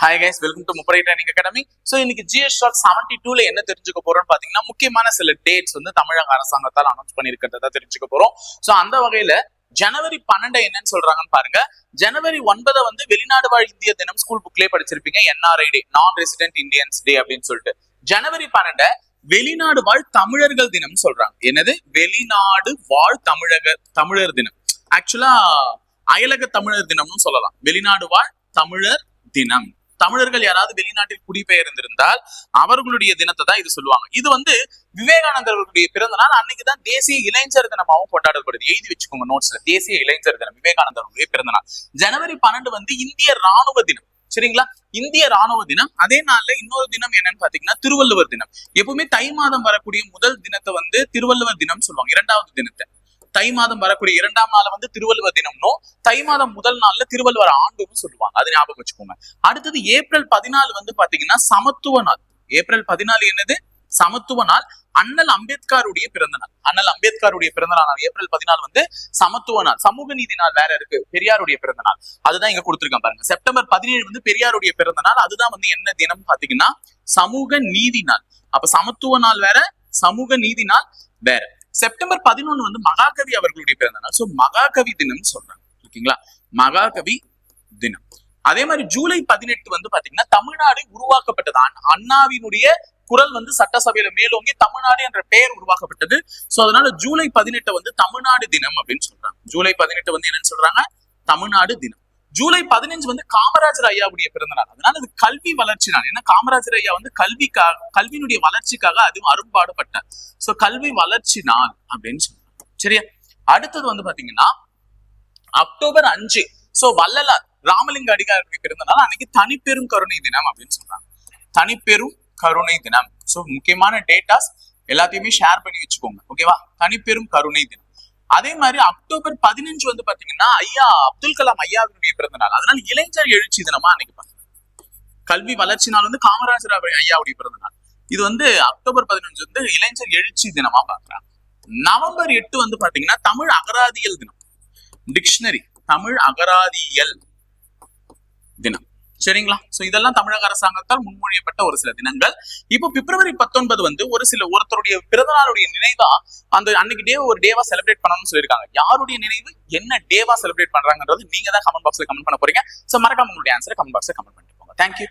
Hi guys welcome to Muppadai training academy so இன்னைக்கு GS short seventy டூல என்ன தெரிஞ்சுக்க போறோம்னு பாத்தீங்கன்னா முக்கியமான சில டேட்ஸ் வந்து தமிழக அரசாங்கத்தால் அனௌன்ஸ் பண்ணியிருக்கிறத தெரிஞ்சுக்க போறோம். ஸோ அந்த வகையில ஜனவரி பன்னெண்டு என்னன்னு சொல்றாங்கன்னு பாருங்க. ஜனவரி ஒன்பதை வந்து வெளிநாடு வாழ் இந்திய தினம் ஸ்கூல் புக்லேயே படிச்சிருப்பீங்க. என்ஆர்ஐ டே நான் ரெசிடென்ட் இந்தியன்ஸ் டே அப்படின்னு சொல்லிட்டு. ஜனவரி பன்னெண்ட வெளிநாடு வாழ் தமிழர்கள் தினம் சொல்றாங்க. என்னது? வெளிநாடு வாழ் தமிழக தமிழர் தினம். ஆக்சுவலா அயலக தமிழர் தினம்னு சொல்லலாம். வெளிநாடு வாழ் தமிழர் தினம். தமிழர்கள் யாராவது வெளிநாட்டில் குடிபெயர்ந்திருந்தால் அவர்களுடைய தினத்தை தான் இது சொல்லுவாங்க. இது வந்து விவேகானந்தர்களுடைய பிறந்த நாள். அன்னைக்கு தான் தேசிய இளைஞர் தினமாகவும் கொண்டாடப்படுது. எழுதி வச்சுக்கோங்க நோட்ஸ்ல தேசிய இளைஞர் தினம் விவேகானந்தர்களுடைய பிறந்த நாள். ஜனவரி பன்னெண்டு வந்து இந்திய ராணுவ தினம். சரிங்களா? இந்திய ராணுவ தினம். அதே நாள்ல இன்னொரு தினம் என்னன்னு பாத்தீங்கன்னா திருவள்ளுவர் தினம். எப்பவுமே தை மாதம் வரக்கூடிய முதல் தினத்தை வந்து திருவள்ளுவர் தினம் சொல்லுவாங்க. இரண்டாவது தினத்தை. தை மாதம் வரக்கூடிய இரண்டாம் நாள் வந்து திருவள்ளுவர் தினம்னும் தை மாதம் முதல் நாள்ல திருவள்ளுவர் ஆண்டுன்னு சொல்லுவாங்க. அது ஞாபகம் வச்சுக்கோங்க. அடுத்தது ஏப்ரல் பதினாலு வந்து பாத்தீங்கன்னா சமத்துவ நாள். ஏப்ரல் பதினாலு என்னது? சமத்துவ நாள். அண்ணல் அம்பேத்கருடைய பிறந்த நாள். அண்ணல் அம்பேத்கருடைய பிறந்த நாள். ஏப்ரல் பதினாலு வந்து சமத்துவ நாள். சமூக நீதி நாள் வேற இருக்கு. பெரியாருடைய பிறந்த நாள். அதுதான் இங்க கொடுத்துருக்கேன் பாருங்க. செப்டம்பர் பதினேழு வந்து பெரியாருடைய பிறந்த நாள். அதுதான் வந்து என்ன தினம் பாத்தீங்கன்னா சமூக நீதி நாள். அப்ப சமத்துவ நாள் வேற சமூக நீதி நாள் வேற. செப்டம்பர் பதினொன்னு வந்து மகாகவி அவர்களுடைய பிறந்த நாள் ஸோ மகாகவி தினம் சொல்றாங்க. ஓகேங்களா? மகாகவி தினம். அதே மாதிரி ஜூலை பதினெட்டு வந்து பாத்தீங்கன்னா தமிழ்நாடு உருவாக்கப்பட்டது. அண்ணாவினுடைய குரல் வந்து சட்டசபையில மேலோங்கி தமிழ்நாடு என்ற பெயர் உருவாக்கப்பட்டது. சோ அதனால ஜூலை பதினெட்டு வந்து தமிழ்நாடு தினம் அப்படின்னு சொல்றாங்க. ஜூலை பதினெட்டு வந்து என்னன்னு சொல்றாங்க? தமிழ்நாடு தினம். ஜூலை பதினஞ்சு வந்து காமராஜர் ஐயாவுடைய பிறந்த நாள். அதனால இது கல்வி வளர்ச்சி நாள். ஏன்னா காமராஜர் ஐயா வந்து கல்விக்காக கல்வியினுடைய வளர்ச்சிக்காக அதுவும் அரும்பாடுபட்டார். சோ கல்வி வளர்ச்சி நாள் அப்படின்னு சொல்றாங்க. சரியா? அடுத்தது வந்து பாத்தீங்கன்னா அக்டோபர் அஞ்சு. சோ வள்ளலார் ராமலிங்க அடிகாருடைய பிறந்த நாள். அன்னைக்கு தனிப்பெரும் கருணை தினம் அப்படின்னு சொல்றாங்க. தனிப்பெரும் கருணை தினம். சோ முக்கியமான டேட்டாஸ் எல்லாத்தையுமே ஷேர் பண்ணி வச்சுக்கோங்க. ஓகேவா தனிப்பெரும் கருணை தினம். அதே மாதிரி அக்டோபர் பதினஞ்சு வந்து பாத்தீங்கன்னா ஐயா அப்துல் கலாம் ஐயாவினுடைய பிறந்த நாள். அதனால இளைஞர் எழுச்சி தினமா அன்னைக்கு கல்வி வளர்ச்சி நாள் வந்து காமராஜர் ஐயாவுடைய பிறந்த நாள். இது வந்து அக்டோபர் பதினஞ்சு வந்து இளைஞர் எழுச்சி தினமா பாக்குறாங்க நவம்பர் எட்டு வந்து பாத்தீங்கன்னா தமிழ் அகராதியல் தினம். டிக்ஷனரி தமிழ் அகராதியல் தினம். சரிங்களா? சோ இதெல்லாம் தமிழக அரசாங்கத்தால் முன்மொழியப்பட்ட ஒரு சில தினங்கள். இப்போ பிப்ரவரி பத்தொன்பது வந்து ஒரு சில ஒருத்தருடைய பிறந்த நாளுடைய நினைவா அந்த அன்னைக்கு டே ஒரு டேவா செலிப்ரேட் பண்ணணும்னு சொல்லியிருக்காங்க. யாருடைய நினைவு? என்ன டேவா செலிப்ரேட் பண்றாங்கன்றது நீங்க தான் கமெண்ட் பாக்ஸ்ல கமெண்ட் பண்ண போறீங்க. சோ மறக்காம உங்களுடைய ஆன்சரை கமெண்ட் பாக்ஸ்ல கமெண்ட் பண்ணிட்டு போங்க. தேங்க்யூ